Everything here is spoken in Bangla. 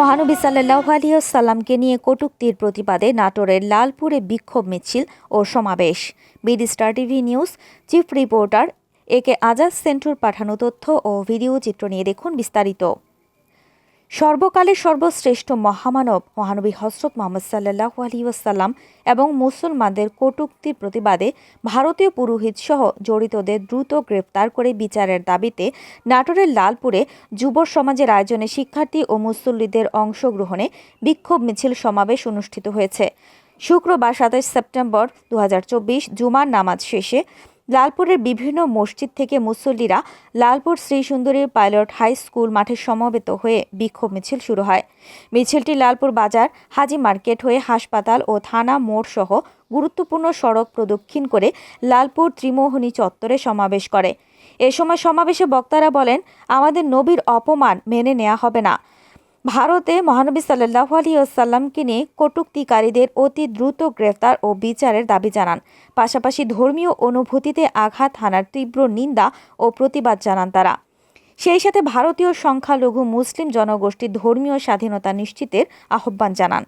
মহানবী সাল্লাহ আলিয়াল্লামকে নিয়ে কটুক্তির প্রতিবাদে নাটোরের লালপুরে বিক্ষোভ মিছিল ও সমাবেশ। BD star TV news, chief reporter A K Azad সেন্টুর পাঠানো তথ্য ও ভিডিও চিত্র নিয়ে দেখুন বিস্তারিত। সর্বকালের সর্বশ্রেষ্ঠ মহামানব মহানবী হজরত মোহাম্মদ সাল্লাহ আলহিউসাল্লাম এবং মুসলমানদের কটূক্তির প্রতিবাদে ভারতীয় পুরোহিত সহ জড়িতদের দ্রুত গ্রেপ্তার করে বিচারের দাবিতে নাটোরের লালপুরে যুব সমাজের আয়োজনে শিক্ষার্থী ও মুসল্লিদের অংশগ্রহণে বিক্ষোভ মিছিল সমাবেশ অনুষ্ঠিত হয়েছে। শুক্রবার সাতাশ সেপ্টেম্বর দু হাজার চব্বিশ জুমার নামাজ শেষে লালপুরের বিভিন্ন মসজিদ থেকে মুসল্লিরা লালপুর শ্রী সুন্দরী পাইলট হাই স্কুল মাঠে সমবেত হয়ে বিক্ষোভ মিছিল শুরু হয়। মিছিলটি লালপুর বাজার, হাজি মার্কেট হয়ে হাসপাতাল ও থানা মোড় সহ গুরুত্বপূর্ণ সড়ক প্রদক্ষিণ করে লালপুর ত্রিমোহনী চত্বরে সমাবেশ করে। এ সময় সমাবেশে বক্তারা বলেন, আমাদের নবীর অপমান মেনে নেওয়া হবে না। ভারতে মহানবী সাল্লাহ আসাল্লামকে নিয়ে কটুক্তিকারীদের অতি দ্রুত গ্রেফতার ও বিচারের দাবি জানান। পাশাপাশি ধর্মীয় অনুভূতিতে আঘাত হানার তীব্র নিন্দা ও প্রতিবাদ জানান তারা। সেই সাথে ভারতীয় সংখ্যালঘু মুসলিম জনগোষ্ঠী ধর্মীয় স্বাধীনতা নিশ্চিতের আহ্বান জানান।